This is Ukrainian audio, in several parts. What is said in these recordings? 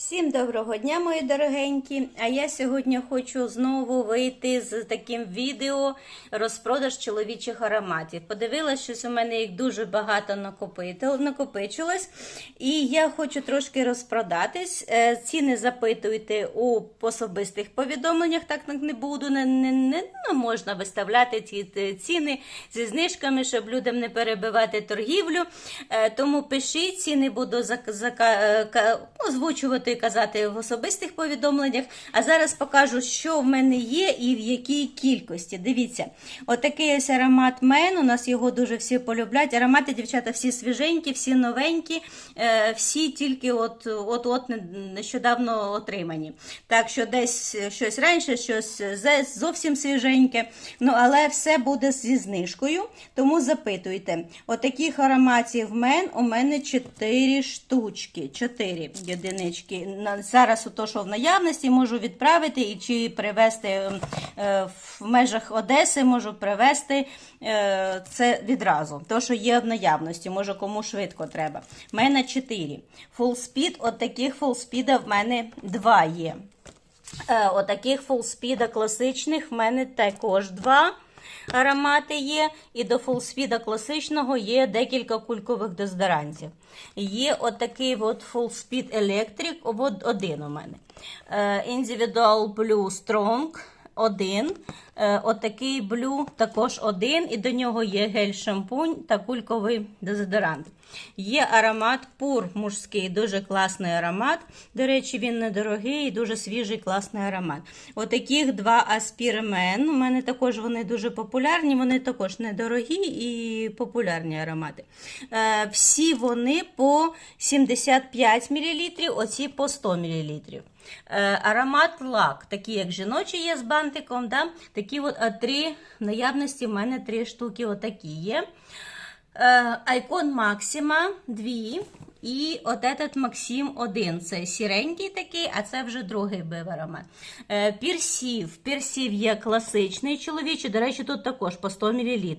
Всім доброго дня, мої дорогенькі. А я сьогодні хочу знову вийти з таким відео розпродаж чоловічих ароматів. Подивилась, щось у мене їх дуже багато накопичилось. І я хочу трошки розпродатись. Е, Ціни запитуйте у особистих повідомленнях, так не буду. Не, не, не ну, можна виставляти ці ціни зі знижками, щоб людям не перебивати торгівлю. Е, Тому пишіть, ціни буду е, озвучувати і казати в особистих повідомленнях. А зараз покажу, що в мене є і в якій кількості. Дивіться, отакий ось аромат Мен. У нас його дуже всі полюблять. Аромати, дівчата, всі свіженькі, всі новенькі, е, всі тільки от от, от нещодавно отримані. Так що десь щось раніше, щось зовсім свіженьке. Ну, але все буде зі знижкою. Тому запитуйте. Отаких ароматів мен у мене 4 штучки. 4 єдинички. Зараз то, що в наявності, можу відправити і чи привезти е, в межах Одеси, можу привезти е, це відразу. То, що є в наявності, може кому швидко треба. У мене 4. Фулспід, от таких фулспіда в мене 2 є. Е, Отаких фулспіда класичних в мене також два аромати є. І до фулспіда класичного є декілька кулькових дезодорантів. Є отакий от фулспід електрик, от один у мене. Індивідуал Individual Blue Strong один. Е, Отакий блю також один, і до нього є гель-шампунь та кульковий дезодорант. Є аромат пур мужський, дуже класний аромат. До речі, він недорогий і дуже свіжий, класний аромат. Отаких два аспірмен. У мене також вони дуже популярні, вони також недорогі і популярні аромати. Е, Всі вони по 75 мл, оці по 100 мл. Е, аромат лак, такий як жіночий є з бантиком. Да? Такі от а, три наявності в мене три штуки отакі є. Е, Айкон Максима дві. І от этот Максим один. Це сіренький такий, а це вже другий биверами. Е, Пірсів. Пірсів є класичний чоловічий. До речі, тут також по 100 мл.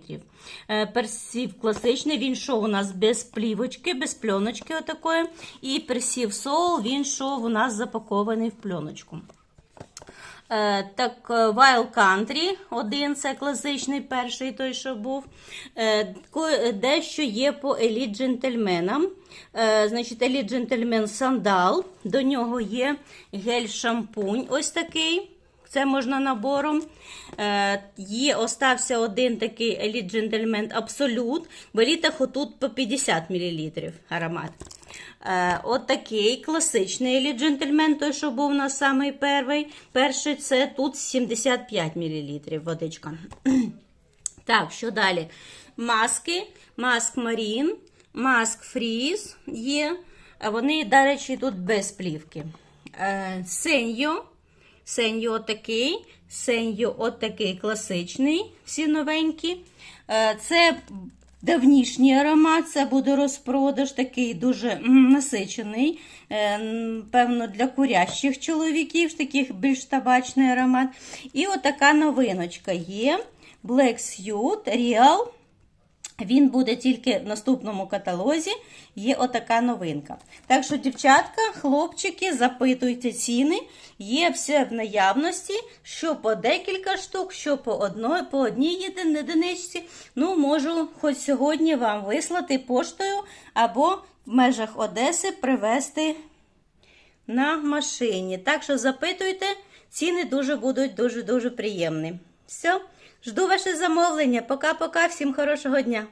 Е, Персів класичний, він йшов у нас без плівочки, без пленочки отакої. І персів сол, він шов у нас запакований в пленочку. Е, Так, е, Wild Country, один, це класичний перший той, що був. Е, Дещо є по Elite Gentleman. Е, Значить, Elite Gentleman сандал. До нього є гель-шампунь ось такий. Це можна набором. Є, остався один такий Elite Gentleman Absolute. Беріть отут по 50 мл аромат. Е, от класичний Elite Gentleman, той, що був у нас самий перший. Перший це тут 75 мл водичка. Так, що далі? Маски, маск Марін, маск Фріз є. Вони, до речі, тут без плівки. Е, Сеньо. Сеньо отакий. Сеньо отакий класичний, всі новенькі. Е, Це давнішній аромат, це буде розпродаж, такий дуже насичений. Е, Певно, для курящих чоловіків, таких більш табачний аромат. І отака новиночка є. Black Suit Real. Він буде тільки в наступному каталозі. Є отака новинка. Так що, дівчатка, хлопчики, запитуйте ціни. Є все в наявності, що по декілька штук, що по одної, по одній одиничці. Ну, можу хоч сьогодні вам вислати поштою або в межах Одеси привезти на машині. Так що запитуйте, ціни дуже будуть дуже-дуже приємні. Все, жду ваше замовлення. Пока-пока, всім хорошого дня!